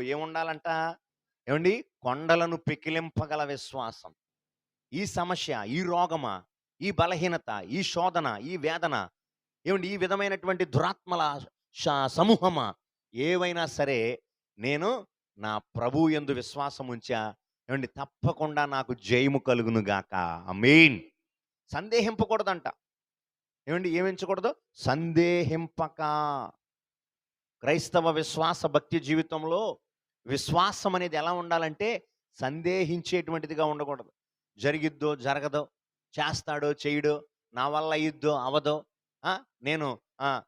ఏముండాలంట? ఏమండి? కొండలను పెకిలింపగల విశ్వాసం. ఈ సమస్య ఈ రోగమా? ఈ బలహీనత ఈ శోధన ఈ వేదన? ఏమండి? ఈ విధమైనటువంటి దురాత్మల సమూహమా? ఏవైనా సరే నేను నా ప్రభు ఎందు విశ్వాసం ఉంచా. ఏమండి? తప్పకుండా నాకు జయము కలుగును గాక మెయిన్ సందేహింపకూడదంట. ఏమండి? ఏమించకూడదు? సందేహింపక. క్రైస్తవ విశ్వాస భక్తి జీవితంలో విశ్వాసం అనేది ఎలా ఉండాలంటే సందేహించేటువంటిదిగా ఉండకూడదు. జరిగిద్దో జరగదో చేస్తాడో చేయడో నా వల్ల అయ్యిద్దో అవదో నేను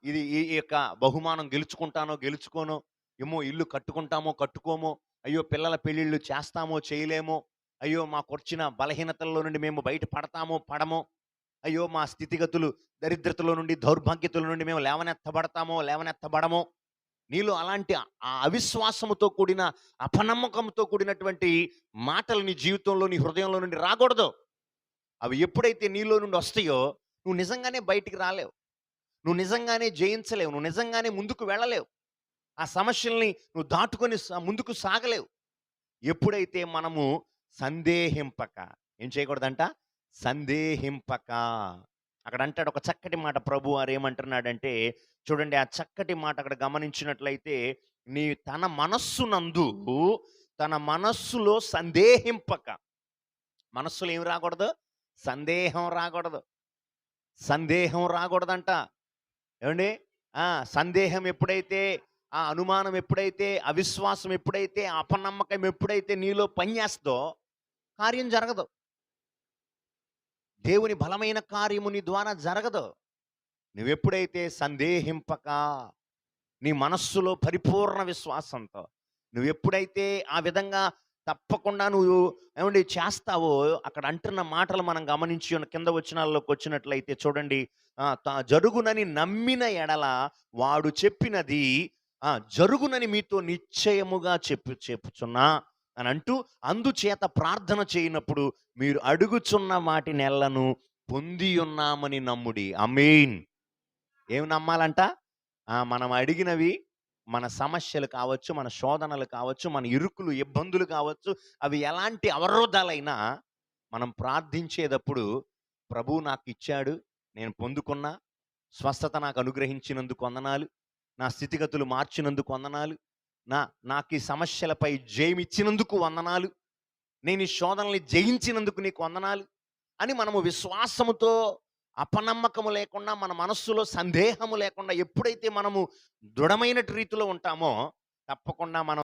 ఇది ఈ యొక్క బహుమానం గెలుచుకుంటానో గెలుచుకోను ఏమో ఇల్లు కట్టుకుంటామో కట్టుకోమో అయ్యో పిల్లల పెళ్ళిళ్ళు చేస్తామో చేయలేమో అయ్యో మాకు వచ్చిన బలహీనతల్లో నుండి మేము బయట పడతామో పడమో అయ్యో మా స్థితిగతులు దరిద్రతలో నుండి దౌర్భాగ్యతల నుండి మేము లేవనెత్తబడతామో లేవనెత్తబడమో నీలో అలాంటి ఆ- అవిశ్వాసముతో కూడిన అపనమ్మకంతో కూడినటువంటి మాటలు నీ జీవితంలో నీ హృదయంలో నుండి రాకూడదు. అవి ఎప్పుడైతే నీలో నుండి వస్తాయో నువ్వు నిజంగానే బయటికి రాలేవు. నువ్వు నిజంగానే జయించలేవు. నువ్వు నిజంగానే ముందుకు వెళ్ళలేవు. ఆ సమస్యల్ని నువ్వు దాటుకొని ముందుకు సాగలేవు. ఎప్పుడైతే మనము సందేహింపక ఏం చేయకూడదంట? సందేహింపక. అక్కడ అంటాడు ఒక చక్కటి మాట ప్రభు వారు ఏమంటున్నాడంటే చూడండి ఆ చక్కటి మాట అక్కడ గమనించినట్లయితే నీ తన మనస్సునందు తన మనస్సులో సందేహింపక మనస్సులో ఏం రాకూడదు? సందేహం రాకూడదు. సందేహం రాకూడదంట. ఏమండి? ఆ సందేహం ఎప్పుడైతే ఆ అనుమానం ఎప్పుడైతే అవిశ్వాసం ఎప్పుడైతే అపనమ్మకం ఎప్పుడైతే నీలో పనిచేస్తుందో కార్యం జరగదు. దేవుని బలమైన కార్యము నీ ద్వారా జరగదు. నువ్వెప్పుడైతే సందేహింపక నీ మనస్సులో పరిపూర్ణ విశ్వాసంతో నువ్వెప్పుడైతే ఆ విధంగా తప్పకుండా నువ్వు ఏమండి చేస్తావో అక్కడ అంటున్న మాటలు మనం గమనించి ఉన్న కింద వచ్చినాల్లోకి వచ్చినట్లయితే చూడండి జరుగునని నమ్మిన ఎడల వాడు చెప్పినది జరుగునని మీతో నిశ్చయముగా చెప్పు చెప్పుచున్నా అని అంటూ అందుచేత ప్రార్థన చేయనప్పుడు మీరు అడుగుచున్న వాటి నెలను పొంది ఉన్నామని నమ్ముడి. అమీన్ ఏమి నమ్మాలంట? మనం అడిగినవి మన సమస్యలు కావచ్చు మన శోధనలు కావచ్చు మన ఇరుకులు ఇబ్బందులు కావచ్చు అవి ఎలాంటి అవరోధాలైనా మనం ప్రార్థించేటప్పుడు ప్రభు నాకు ఇచ్చాడు నేను పొందుకున్నా స్వస్థత నాకు అనుగ్రహించినందుకు వందనాలు నా స్థితిగతులు మార్చినందుకు వందనాలు నా నాకు ఈ సమస్యలపై జయమిచ్చినందుకు వందనాలు. నేను ఈ శోధనల్ని జయించినందుకు నీకు వందనాలు. అని మనము విశ్వాసముతో అపనమ్మకము లేకుండా మన మనస్సులో సందేహము లేకుండా ఎప్పుడైతే మనము దృఢమైన రీతిలో ఉంటామో తప్పకుండా మనం